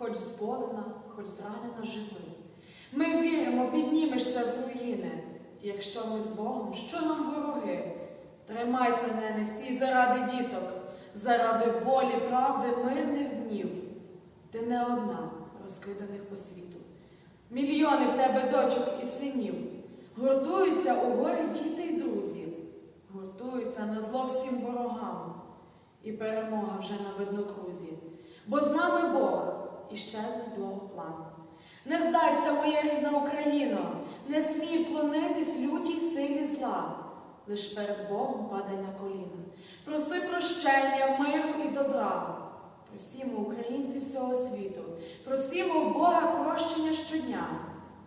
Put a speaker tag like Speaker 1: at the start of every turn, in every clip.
Speaker 1: хоч зболена, хоч зранена живи. Ми віримо, піднімешся з руїни. Якщо ми з Богом, що нам вороги? Тримайся, не стій заради діток, заради волі, правди, мирних днів. Ти не одна, розкиданих по світу. Мільйони в тебе дочок і синів. Гуртуються у горі діти й друзі, гуртуються на зло всім ворогам. І перемога вже на виднокрузі, бо з нами Бог і щезне злого плану. Не здайся, моя рідна Україно, не смій вклонитись лютій силі зла, лиш перед Богом падай на коліна. Проси прощення, миру і добра. Просімо українців всього світу, просімо Бога прощення щодня,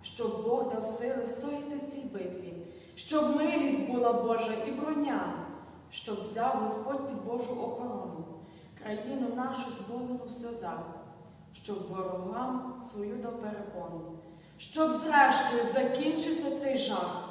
Speaker 1: щоб Бог дав сили стояти в цій битві, щоб милість була Божа і броня. Щоб взяв Господь під Божу охорону, країну нашу зболену в сльозах, щоб ворогам свою дав перепону, щоб зрештою закінчився цей жах,